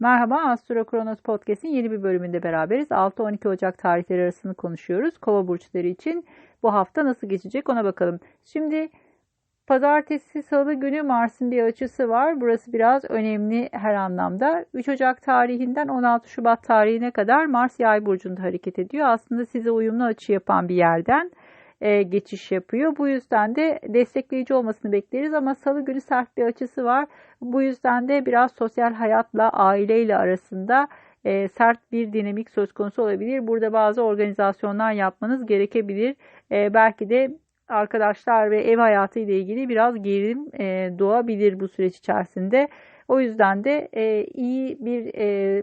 Merhaba, Astro Kronos Podcast'in yeni bir bölümünde beraberiz. 6-12 Ocak tarihleri arasını konuşuyoruz. Kova burçları için bu hafta nasıl geçecek ona bakalım. Şimdi pazartesi, salı günü Mars'ın bir açısı var. Burası biraz önemli her anlamda. 3 Ocak tarihinden 16 Şubat tarihine kadar Mars Yay burcunda hareket ediyor. Aslında size uyumlu açı yapan bir yerden e, geçiş yapıyor. Bu yüzden de destekleyici olmasını bekleriz ama salı günü sert bir açısı var. Bu yüzden de biraz sosyal hayatla, aileyle arasında e, sert bir dinamik söz konusu olabilir. Burada bazı organizasyonlar yapmanız gerekebilir. E, belki de arkadaşlar ve ev hayatı ile ilgili biraz gerilim e, doğabilir bu süreç içerisinde. O yüzden de e, iyi bir e,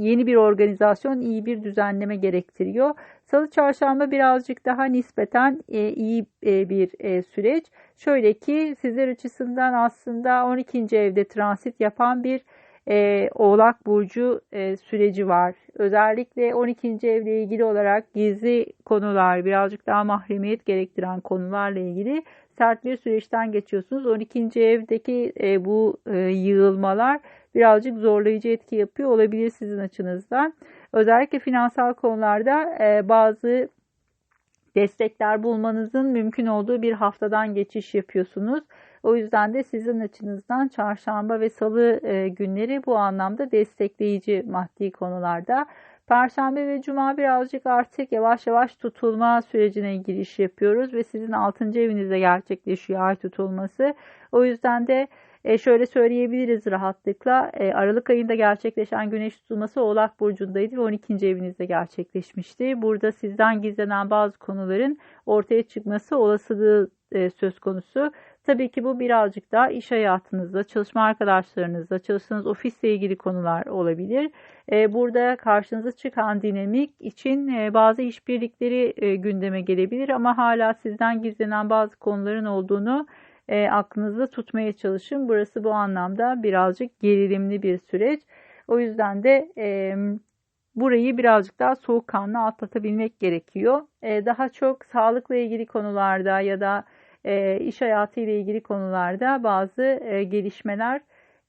yeni bir organizasyon iyi bir düzenleme gerektiriyor. Salı çarşamba birazcık daha nispeten e, iyi e, bir e, süreç. Şöyle ki sizler açısından aslında 12. evde transit yapan bir e, Oğlak Burcu e, süreci var. Özellikle 12. evle ilgili olarak gizli konular, birazcık daha mahremiyet gerektiren konularla ilgili sert bir süreçten geçiyorsunuz. 12. evdeki e, bu e, yığılmalar birazcık zorlayıcı etki yapıyor olabilir sizin açınızdan. Özellikle finansal konularda e, bazı destekler bulmanızın mümkün olduğu bir haftadan geçiş yapıyorsunuz. O yüzden de sizin açınızdan çarşamba ve salı e, günleri bu anlamda destekleyici maddi konularda. Perşembe ve cuma birazcık artık yavaş yavaş tutulma sürecine giriş yapıyoruz ve sizin 6. evinizde gerçekleşiyor ay tutulması. O yüzden de e, şöyle söyleyebiliriz rahatlıkla. E, Aralık ayında gerçekleşen güneş tutulması Oğlak Burcu'ndaydı ve 12. evinizde gerçekleşmişti. Burada sizden gizlenen bazı konuların ortaya çıkması olasılığı e, söz konusu. Tabii ki bu birazcık daha iş hayatınızda, çalışma arkadaşlarınızla, çalıştığınız ofisle ilgili konular olabilir. E, burada karşınıza çıkan dinamik için e, bazı işbirlikleri e, gündeme gelebilir ama hala sizden gizlenen bazı konuların olduğunu aklınızda tutmaya çalışın. Burası bu anlamda birazcık gerilimli bir süreç. O yüzden de burayı birazcık daha soğukkanlı atlatabilmek gerekiyor. Daha çok sağlıkla ilgili konularda ya da e, iş hayatı ile ilgili konularda bazı e, gelişmeler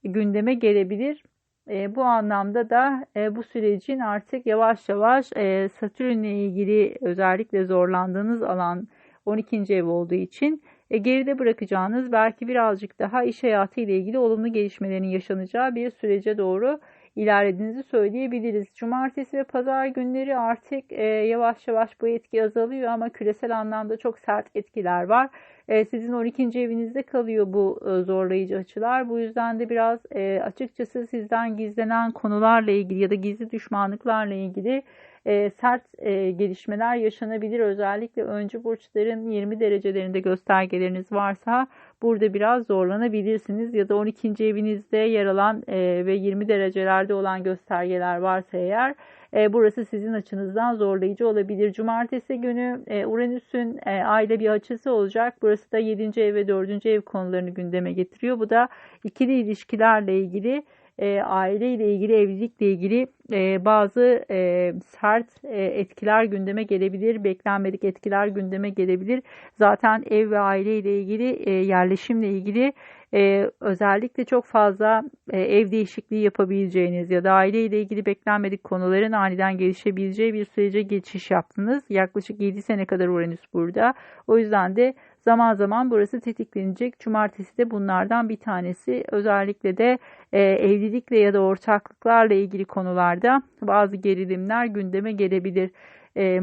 gündeme gelebilir. E, bu anlamda da e, bu sürecin artık yavaş yavaş e, ilgili özellikle zorlandığınız alan 12. ev olduğu için geride bırakacağınız belki birazcık daha iş hayatı ile ilgili olumlu gelişmelerin yaşanacağı bir sürece doğru ilerlediğinizi söyleyebiliriz. Cumartesi ve pazar günleri artık e, yavaş yavaş bu etki azalıyor ama küresel anlamda çok sert etkiler var. E, sizin 12. evinizde kalıyor bu e, zorlayıcı açılar. Bu yüzden de biraz e, açıkçası sizden gizlenen konularla ilgili ya da gizli düşmanlıklarla ilgili e, sert e, gelişmeler yaşanabilir. Özellikle öncü burçların 20 derecelerinde göstergeleriniz varsa burada biraz zorlanabilirsiniz. Ya da 12. evinizde yer alan e, ve 20 derecelerde olan göstergeler varsa eğer e, burası sizin açınızdan zorlayıcı olabilir. Cumartesi günü e, Uranüs'ün e, ayda bir açısı olacak. Burası da 7. ev ve 4. ev konularını gündeme getiriyor. Bu da ikili ilişkilerle ilgili e, aile ile ilgili, evlilikle ilgili e, bazı e, sert e, etkiler gündeme gelebilir, beklenmedik etkiler gündeme gelebilir. Zaten ev ve aile ile ilgili, e, yerleşimle ilgili e, özellikle çok fazla e, ev değişikliği yapabileceğiniz ya da aile ile ilgili beklenmedik konuların aniden gelişebileceği bir sürece geçiş yaptınız. Yaklaşık 7 sene kadar Uranüs burada. O yüzden de Zaman zaman burası tetiklenecek. Cumartesi de bunlardan bir tanesi. Özellikle de e, evlilikle ya da ortaklıklarla ilgili konularda bazı gerilimler gündeme gelebilir. E,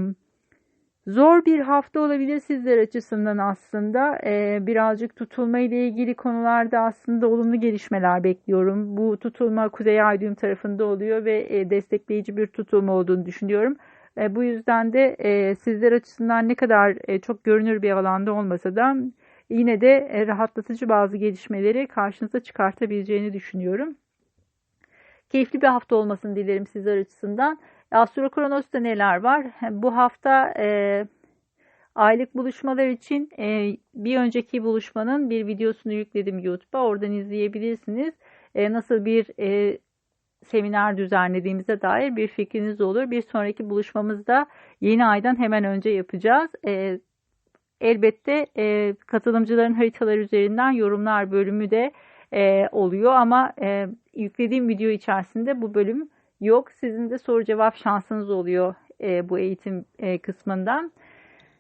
Zor bir hafta olabilir sizler açısından aslında. Ee, birazcık tutulma ile ilgili konularda aslında olumlu gelişmeler bekliyorum. Bu tutulma Kuzey Ay tarafında oluyor ve e, destekleyici bir tutulma olduğunu düşünüyorum. E, bu yüzden de e, sizler açısından ne kadar e, çok görünür bir alanda olmasa da yine de e, rahatlatıcı bazı gelişmeleri karşınıza çıkartabileceğini düşünüyorum. Keyifli bir hafta olmasını dilerim sizler açısından. Astro Kronos'ta neler var? Bu hafta e, aylık buluşmalar için e, bir önceki buluşmanın bir videosunu yükledim YouTube'a. Oradan izleyebilirsiniz. E, nasıl bir e, seminer düzenlediğimize dair bir fikriniz olur. Bir sonraki buluşmamızda yeni aydan hemen önce yapacağız. E, elbette e, katılımcıların haritalar üzerinden yorumlar bölümü de e, oluyor ama e, yüklediğim video içerisinde bu bölüm yok. Sizin de soru cevap şansınız oluyor e, bu eğitim e, kısmından.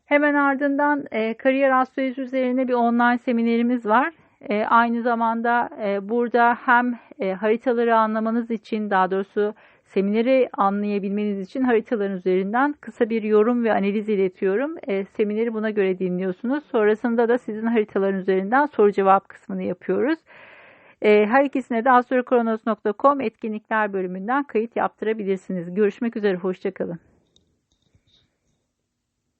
Hemen ardından e, kariyer astroloji üzerine bir online seminerimiz var. E, aynı zamanda e, burada hem e, haritaları anlamanız için daha doğrusu semineri anlayabilmeniz için haritaların üzerinden kısa bir yorum ve analiz iletiyorum. E, semineri buna göre dinliyorsunuz. Sonrasında da sizin haritaların üzerinden soru cevap kısmını yapıyoruz. E, her ikisine de astrokronos.com etkinlikler bölümünden kayıt yaptırabilirsiniz. Görüşmek üzere, hoşçakalın.